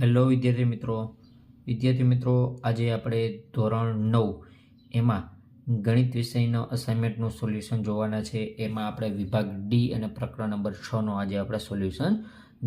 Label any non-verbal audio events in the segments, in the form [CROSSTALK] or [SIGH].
Hello વિદ્યાર્થી મિત્રો. વિદ્યાર્થી મિત્રો, આજે આપણે ધોરણ નવ એમાં ગણિત વિષયનો અસાઇનમેન્ટનું સોલ્યુશન જોવાના છે. એમાં આપણે વિભાગ ડી અને પ્રકરણ નંબર છનો આજે આપણે સોલ્યુશન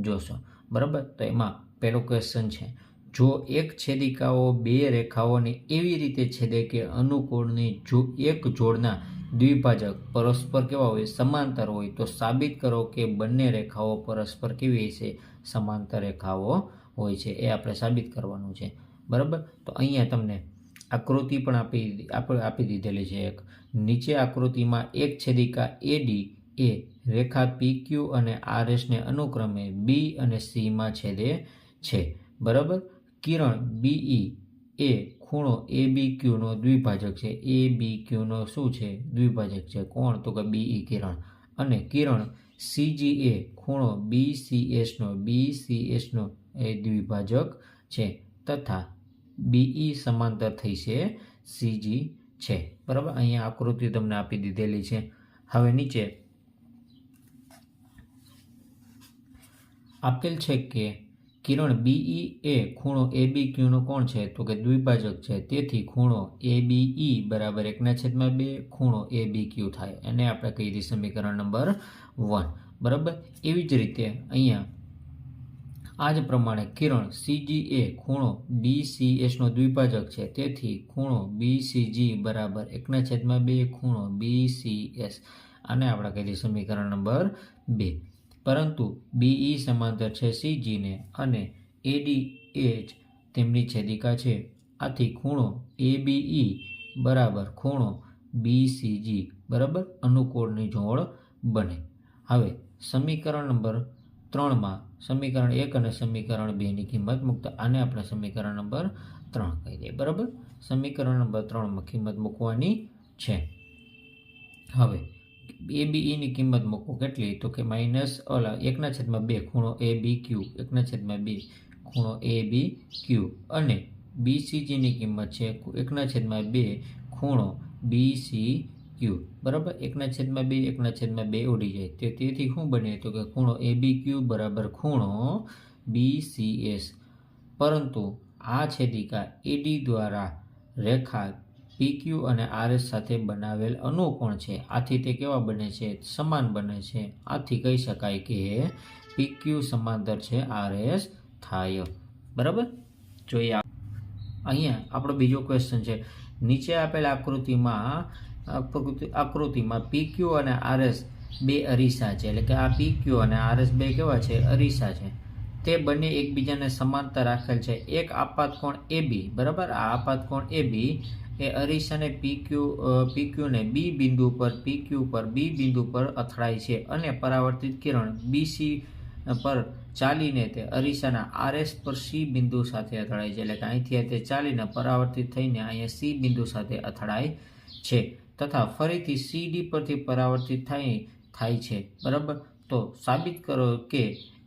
જોશું. બરાબર? તો એમાં પહેલો ક્વેશ્ચન છે. જો એક છેદિકાઓ બે રેખાઓને એવી રીતે છેદે કે અનુકૂળની જો એક જોડના દ્વિભાજક પરસ્પર કેવા હોય? સમાંતર હોય. તો સાબિત કરો કે બંને રેખાઓ પરસ્પર કેવી છે સમાંતર રેખાઓ હોય છે એ આપણે સાબિત કરવાનું છે. બરાબર? તો અહીંયા તમને આકૃતિ પણ આપી આપણે આપી દીધેલી છે એક. નીચે આકૃતિમાં એક છેદિકા એડી એ રેખા પી ક્યુ અને આર એસને અનુક્રમે બી અને સીમાં છેદે છે. બરાબર? કિરણ બીઈ એ ખૂણો એ બી ક્યુનો દ્વિભાજક છે. એ બી ક્યુનો શું છે? દ્વિભાજક છે. કોણ? તો કે બીઈ કિરણ. અને કિરણ સીજી એ ખૂણો બી સી એસનો બી સી એસનો એ દ્વિભાજક છે તથા બીઈ સમાંતર થઈ છે, સીજી છે. બરાબર? અહીંયા આકૃતિ તમને આપી દીધેલી છે. હવે નીચે આપેલ છે કે કિરણ બીઈ એ ખૂણો એ બી ક્યુનો કોણ છે? તો કે દ્વિભાજક છે. તેથી ખૂણો એ બીઈ બરાબર એકના છેદમાં બે, ખૂણો એ બી ક્યુ થાય. એને આપણે કહી દઈએ સમીકરણ નંબર વન. બરાબર? એવી જ રીતે અહીંયા આ જ પ્રમાણે કિરણ સીજી એ ખૂણો બી સી એસનો દ્વિભાજક છે. તેથી ખૂણો બી સી બરાબર એકના છેદમાં બે, ખૂણો બી સી એસ આને આપણે કહી દઈએ સમીકરણ નંબર બે. પરંતુ બીઈ સમાંતર છે સીજીને અને એડી એચ તેમની છેદિકા છે. આથી ખૂણો એ બીઈ બરાબર ખૂણો બી સી જી બરાબર અનુકૂળની જોડ બને. હવે સમીકરણ નંબર ત્રણમાં સમીકરણ એક અને સમીકરણ બેની કિંમત મૂકતા. આને આપણે સમીકરણ નંબર ત્રણ કહી દઈએ. બરાબર? સમીકરણ નંબર ત્રણમાં કિંમત મૂકવાની છે. હવે, એ બીઈની કિંમત મૂકો કેટલી? તો કે માઇનસ ઓલા એકના છેદમાં બે ખૂણો એ બી ક્યુ. એકના છેદમાં બે ખૂણો એ બી ક્યુ. અને બીસીજીની કિંમત છે. એકના છેદમાં બે ખૂણો બી સી ક્યુ બરાબર? એકના છેદમાં બે, એકના છેદમાં બે ઉડી જાય. તે તેથી શું બને? તો કે ખૂણો એ બી ક્યુ બરાબર ખૂણો બી સી એસ પરંતુ આ છેદિકા એડી દ્વારા રેખા પીક્યુ અને આરએસ સાથે બનાવેલ અનુકોણ છે? આથી તે કેવા બને છે? સમાન બને છે. આથી કહી શકાય કે પીક્યુ સમાંતર છે આરએસ થાય. બરાબર? જોઈએ અહીંયા આપણો બીજો ક્વેશ્ચન છે. નીચે આપેલ આકૃતિમાં આકૃતિ આકૃતિમાં પીક્યુ અને આરએસ બે અરીસા છે. એટલે કે આ પીક્યુ અને આરએસ બે કેવા છે? અરીસા છે. તે બંને એકબીજાને સમાનતા રાખેલ છે. એક આપાતકોણ એ બી બરાબર? આ આપાતકોણ એ બી એ અરીસાને પીક્યુ પીક્યુને બી બિંદુ પર પીક્યુ પર બી બિંદુ પર અથડાય છે અને પરાવર્તિત કિરણ બીસી પર ચાલીને તે અરીસાના આરએસ પર સી બિંદુ સાથે અથડાય છે. એટલે કે અહીંથી તે ચાલીને પરાવર્તિત થઈને અહીંયા સી બિંદુ સાથે અથડાય છે. તથા ફરીથી સી ડી પરથી પરાવર્તિત થાય થાય છે. બરાબર? તો સાબિત કરો કે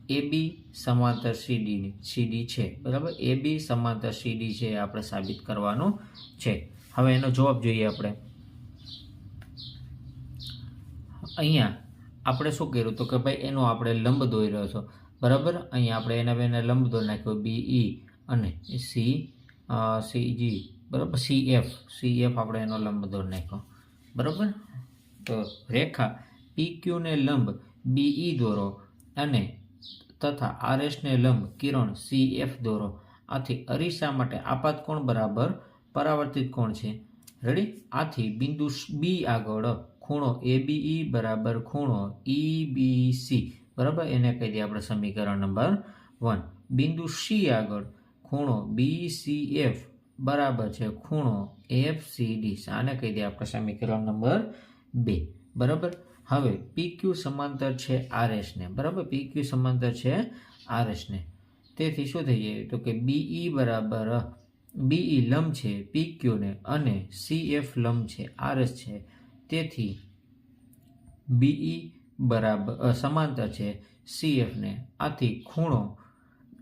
એ બી સમાંતર સીડીની સીડી છે. બરાબર? એ બી સમાંતર સીડી છે આપણે સાબિત કરવાનું છે. હવે એનો જવાબ જોઈએ આપણે. અહીંયા આપણે શું કર્યું તો કે ભાઈ એનો આપણે લંબ દોરી રહ્યો છો. બરાબર? અહીંયા આપણે એના બેને લંબ દોરી નાખ્યો. બી ઈ અને સી સી જી બરાબર? સી એફ સી એફ આપણે એનો લંબ દોરી નાખ્યો. બરાબર? તો રેખા પી ક્યુને લંબ બીઈ દોરો અને તથા આરએસને લંબ કિરણ સી એફ દોરો. આથી અરીસા માટે આપાત કોણ બરાબર? પરાવર્તિત કોણ છે? રેડી આથી બિંદુ બી આગળ ખૂણો એ બીઈ બરાબર ખૂણો ઈ બી સી બરાબર? એને કહી દઈએ આપણે સમીકરણ નંબર વન બિંદુ સી આગળ ખૂણો બી સી એફ બરાબર છે, ખૂણો એફ સી ડી આને કહી દે આપણે સમીકરણ નંબર બે. બરાબર? હવે પી ક્યુ સમાંતર છે આર એસને બરાબર? પી ક્યુ સમાંતર છે આર એસને તેથી શું થઈ જાય? તો કે બીઈ બરાબર બીઈ લંબ છે પી ક્યુને અને સી એફ લંબ છે આર એસ છે. તેથી બીઈ બરાબર સમાંતર છે સી એફને આથી ખૂણો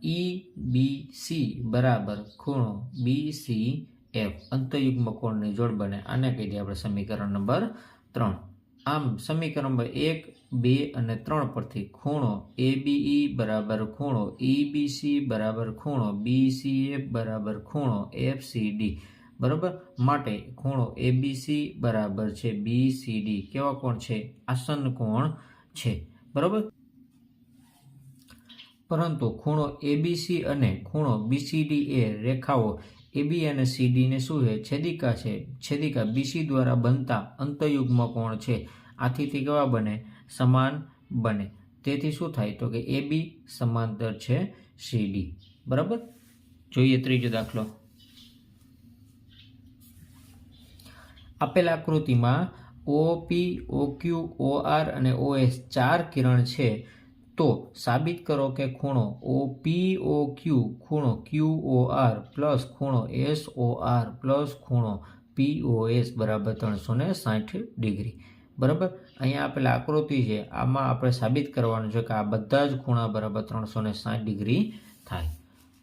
ઈ, બી, સી, બરાબર, ખૂણો, બી એફ. અંતયુગ્મ કોણની જોડ બને. આને કહી દઈએ આપણે સમીકરણ નંબર ત્રણ. આમ સમીકરણ નંબર એક, બે અને ત્રણ પરથી ખૂણો એ, બી બરાબર ખૂણો ઈ બરાબર ખૂણો બીસીએફ બરાબર ખૂણો એફ, સી, ડી. બરાબર? માટે ખૂણો એબીસી બરાબર છે, બી, સી કેવા કોણ છે? આસન કોણ છે? બરાબર? પરંતુ ખૂણો એબીસી અને ખૂણો બીસીડી એ રેખાઓ એબી અને સીડીને શું છે. છેદિકા છે. છેદિકા બીસી દ્વારા બનતા અંતયુગ્મ કોણ છે? આથી તે કેવા બને? સમાન બને. તેથી શું થાય? તો કે એબી સમાંતર છે સીડી બરાબર? જોઈએ ત્રીજો દાખલો. આપેલ આકૃતિમાં ઓપી ઓક્યુ ઓઆર અને ઓએસ ચાર કિરણ છે. તો સાબિત કરો કે ખૂણો ઓ પી ઓ ક્યુ ખૂણો ક્યુ ઓ આર પ્લસ ખૂણો એસ ઓ આર પ્લસ ખૂણો પી ઓ એસ બરાબર ત્રણસો ને સાઠ ડિગ્રી. બરાબર? અહીંયા આપેલા આકૃતિ છે, આમાં આપણે સાબિત કરવાનું છે કે આ બધા જ ખૂણા બરાબર ત્રણસો ને સાઠ ડિગ્રી થાય.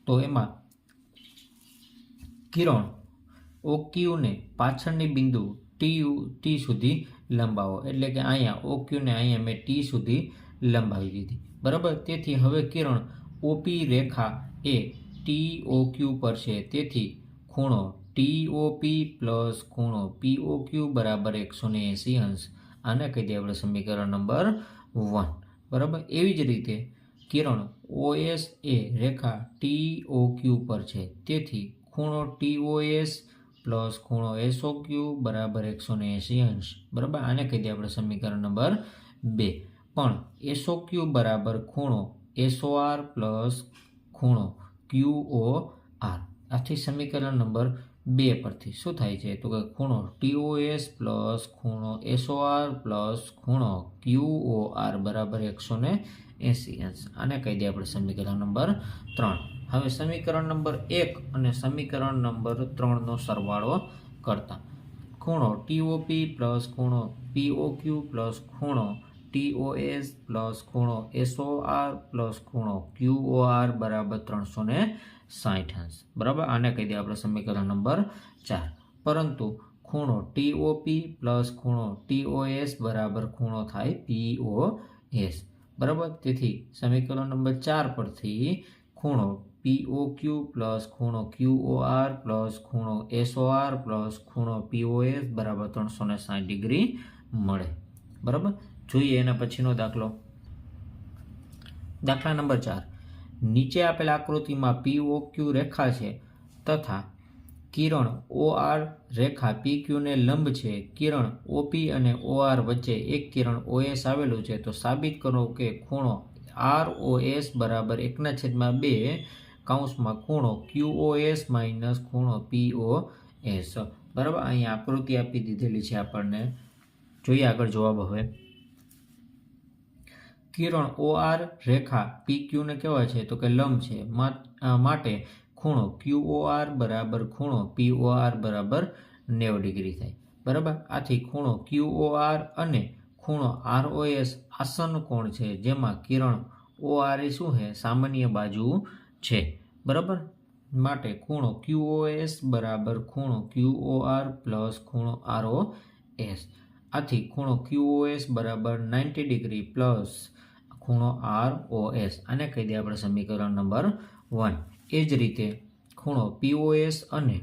તો એમાં કિરણ ઓ ક્યુને પાછળની બિંદુ ટી ટી સુધી લંબાવો. એટલે કે અહીંયા ઓ ક્યુને અહીંયા મેં ટી સુધી લંબાવી દીધી. બરાબર? તેથી હવે કિરણ ઓપી રેખા એ ટી ઓ ક્યુ પર છે. તેથી ખૂણો ટી ઓ પી પ્લસ ખૂણો પી ઓ ક્યુ બરાબર એકસો ને એંસી અંશ. આને કહી દઈએ આપણે સમીકરણ નંબર વન. બરાબર? એવી જ રીતે કિરણ ઓ એસ એ રેખા ટી ઓ ક્યુ પર છે. તેથી ખૂણો ટી ઓ એસ પ્લસ ખૂણો એસઓ ક્યુ બરાબર એકસો ને એંસી અંશ. બરાબર? આને કહી દઈએ આપણે સમીકરણ નંબર બે. પણ એસો ક્યુ બરાબર ખૂણો એસો આર પ્લસ ખૂણો ક્યુ ઓ આર આથી સમીકરણ નંબર બે પરથી શું થાય છે? તો કે ખૂણો ટીઓએસ પ્લસ ખૂણો એસો આર પ્લસ ખૂણો ક્યુ ઓ આર બરાબર એકસો ને એંસી. અંશ આને કહી દઈએ આપણે સમીકરણ નંબર ત્રણ. હવે સમીકરણ નંબર એક અને સમીકરણ નંબર ત્રણનો સરવાળો કરતા. ખૂણો ટીઓપી પ્લસ ખૂણો પીઓક્યુ પ્લસ ખૂણો ટીઓએસ પ્લસ ખૂણો એસઓઆર પ્લસ ખૂણો ક્યુઓઆર બરાબર ત્રણસો ને સાઠ અંશ. બરાબર? આને કહી દઈએ આપણે સમીકરણ નંબર ચાર. પરંતુ ખૂણો ટીઓપી પ્લસ ખૂણો ટીઓએસ બરાબર ખૂણો થાય પીઓ એસ બરાબર? તેથી સમીકરણ નંબર ચાર પરથી ખૂણો પીઓ ક્યુ પ્લસ ખૂણો ક્યુઓ આર પ્લસ ખૂણો એસઓ આર પ્લસ ખૂણો પીઓએસ બરાબર ત્રણસો ને સાઠ ડિગ્રી મળે. બરાબર? જોઈએ એના પછીનો દાખલો. દાખલા નંબર ચાર. નીચે આપેલ આકૃતિમાં પીઓ ક્યુ રેખા છે તથા કિરણ ઓ આર રેખા પી ક્યુને લંબ છે. કિરણ ઓપી અને ઓ આર વચ્ચે એક કિરણ ઓએસ આવેલું છે. તો સાબિત કરો કે ખૂણો આર ઓ એસ બરાબર એકના છેદમાં બે કાઉન્સમાં ખૂણો ક્યુ ઓ એસ માઇનસ ખૂણો પી ઓ એસ બરાબર? અહીંયા આકૃતિ આપી દીધેલી છે આપણને. જોઈએ આગળ જવાબ હવે. કિરણ ઓ આર રેખા પી ક્યુને કહેવાય છે તો કે લંબ છે. માટે ખૂણો ક્યુ ઓ આર બરાબર ખૂણો પી ઓ આર બરાબર નેવ ડિગ્રી થાય. બરાબર? આથી ખૂણો ક્યુ ઓ આર અને ખૂણો આર ઓ એસ આસન કોણ છે? જેમાં કિરણ ઓ આર એ શું છે? સામાન્ય બાજુ છે. બરાબર? માટે ખૂણો ક્યુ ઓ એસ બરાબર ખૂણો ક્યુ ઓ આર પ્લસ ખૂણો આર ઓ એસ આથી ખૂણો ક્યુ ઓ એસ બરાબર નાઇન્ટી ડિગ્રી પ્લસ ખૂણો આર ઓ એસ આને કહી દઈએ આપણે સમીકરણ નંબર વન એ જ રીતે ખૂણો પીઓએસ અને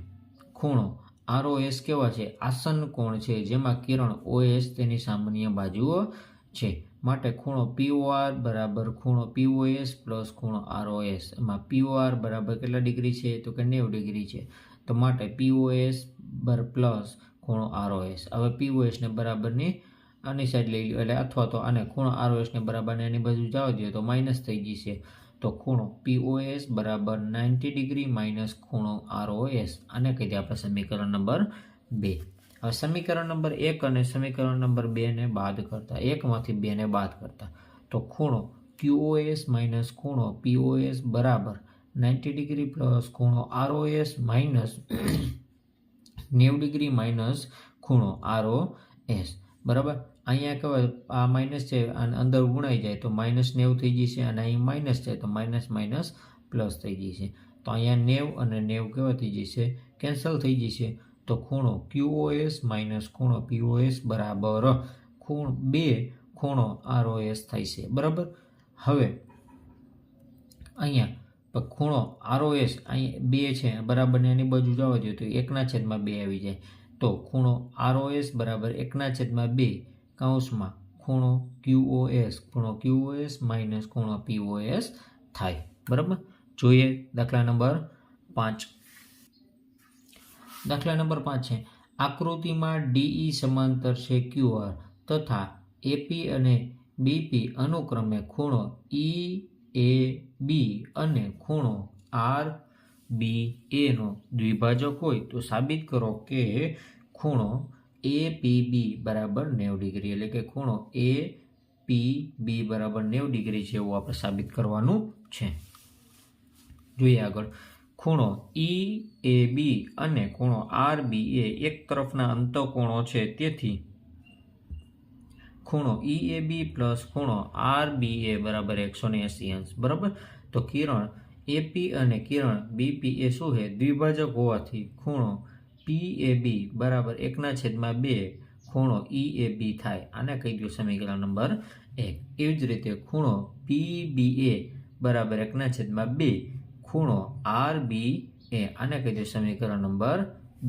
ખૂણો આરઓએસ કેવા છે? આસન કોણ છે? જેમાં કિરણ ઓએસ તેની સામાન્ય બાજુઓ છે. માટે ખૂણો પીઓઆર બરાબર ખૂણો પીઓએસ પ્લસ ખૂણો આરઓએસ એમાં પીઓઆર બરાબર કેટલા ડિગ્રી છે? તો કે નેવું ડિગ્રી છે. તો માટે પીઓએસ બર પ્લસ ખૂણો આરઓએસ હવે પીઓએસને બરાબરની આની સાઈડ લઈ લો એટલે અથવા તો આને ખૂણો આરઓએસને બરાબરને એની બાજુ જવા દઈએ તો માઇનસ થઈ જશે. તો ખૂણો પીઓએસ બરાબર નાઇન્ટી ડિગ્રી માઇનસ ખૂણો આરઓએસ આને કહી દે આપણે સમીકરણ નંબર બે. હવે સમીકરણ નંબર એક અને સમીકરણ નંબર બેને બાદ કરતા એકમાંથી બેને બાદ કરતા. તો ખૂણો ક્યુઓએસ માઇનસ ખૂણો પીઓએસ બરાબર નાઇન્ટી ડિગ્રી પ્લસ ખૂણો આરઓએસ માઇનસ [COUGHS] નેવું ડિગ્રી માઇનસ ખૂણો આરઓ એસ બરાબર? અહીંયા કહેવાય આ માઇનસ છે અને અંદર ગુણાઈ જાય તો માઇનસ નેવ થઈ જશે અને અહીં માઇનસ છે તો માઇનસ માઇનસ પ્લસ થઈ જશે. તો અહીંયા નેવ અને નેવ કેવા થઈ જશે? કેન્સલ થઈ જશે. તો ખૂણો ક્યુઓએસ માઇનસ ખૂણો પીઓએસ બરાબર. ખૂણ બે, ખૂણો આરઓએસ થાય છે બરાબર? હવે અહીંયા ખૂણો આર ઓ એસ અહીં બે છે. બરાબર એની બાજુ જવા દો તો એકના છેદમાં બે આવી જાય. તો ખૂણો આરઓએસ બરાબર એકના છેદમાં બે. કૌંસમાં ખૂણો ક્યુઓએસ ખૂણો ક્યુઓએસ માઇનસ ખૂણો પીઓએસ થાય. બરાબર? જોઈએ દાખલા નંબર પાંચ. દાખલા નંબર પાંચ છે. આકૃતિમાં ડીઈ સમાંતર છે ક્યુઆર તથા એપી અને બીપી અનુક્રમે ખૂણો ઈ એ બી અને ખૂણો આર બી એનો દ્વિભાજક હોય તો સાબિત કરો કે ખૂણો એ પી બી બરાબર નેવ ડિગ્રી, એટલે કે ખૂણો એ પી બી બરાબર નેવ ડિગ્રી છે એવું આપણે સાબિત કરવાનું છે. જોઈએ આગળ. ખૂણો ઈ એ બી અને ખૂણો આર બી એ એક તરફના અંતકોણો છે, તેથી ખૂણો ઈ એ બી પ્લસ ખૂણો આર બી એ બરાબર એકસો ને એંસી અંશ, બરાબર? તો કિરણ એપી અને કિરણ બીપી એ શું છે? દ્વિભાજક હોવાથી ખૂણો પી એ બી બરાબર એકના છેદમાં બે ખૂણો ઈ એ બી થાય. આને કહી દઉં સમીકરણ નંબર એક. એવી જ રીતે ખૂણો પી બી એ બરાબર એકના છેદમાં બે ખૂણો આર બી એ આને કહી દઉં સમીકરણ નંબર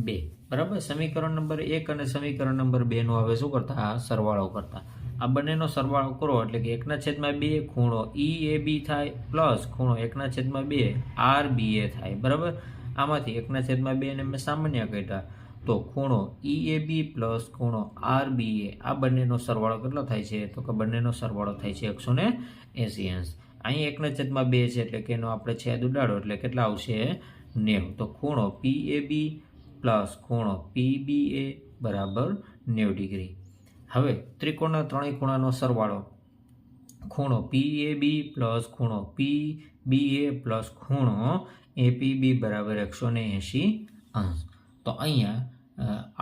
બે. બરાબર? સમીકરણ નંબર એક અને સમીકરણ નંબર બેનો હવે શું કરતા? સરવાળો કરતા. આ બંનેનો સરવાળો કરો એટલે કે એકના છેદમાં બે ખૂણો ઈ એ બી થાય, પ્લસ ખૂણો એકના છેદમાં બે આર બી એ થાય. બરાબર? આમાંથી એકના છેદમાં બે ને મેં સામાન્ય કાઢ્યા. તો ખૂણો ઈ એ બી પ્લસ ખૂણો આર બી એ આ બંનેનો સરવાળો કેટલો થાય છે? તો કે બંનેનો સરવાળો થાય છે એકસો ને એંસી અંશ. અહીં એકના છેદમાં બે છે એટલે કે એનો આપણે છેદ ઉડાડો એટલે કેટલા આવશે? નેવ. તો ખૂણો પી એ બી પ્લસ ખૂણો પી બી એ બરાબર નેવ ડિગ્રી. હવે ત્રિકોણના ત્રણેય ખૂણાનો સરવાળો. ખૂણો પી એ બી પ્લસ ખૂણો પી બી એ પ્લસ ખૂણો એ પી બી બરાબર એકસો ને એંશી અંશ. તો અહીંયા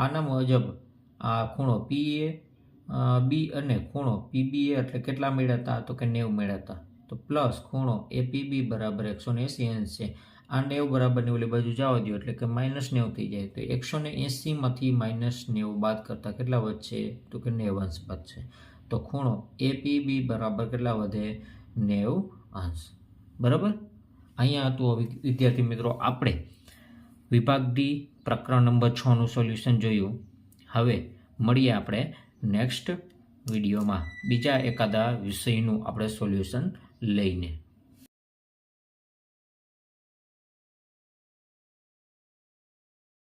આના મુજબ આ ખૂણો પી એ બી અને ખૂણો પી બી એ એટલે કેટલા મેળવતા? તો કે નેવું મેળવતા. તો પ્લસ ખૂણો એપીબી બરાબર એકસો ને એંસી અંશ છે. આ નેવ બરાબરની ઓલી બાજુ જવા દો એટલે કે માઇનસ નેવું થઈ જાય. તો એકસો ને એંસીમાંથી માઇનસ નેવું બાદ કરતાં કેટલા વધશે? તો કે નેવ અંશ વધશે. તો ખૂણો એપીબી બરાબર કેટલા વધે? નેવું અંશ. બરાબર? અહીંયા હતું વિદ્યાર્થી મિત્રો, આપણે વિભાગ ડી પ્રકરણ નંબર છનું સોલ્યુશન જોયું. હવે મળીએ આપણે નેક્સ્ટ વિડીયોમાં. બીજા એકાદા વિષયનું આપણે સોલ્યુશન લઈને.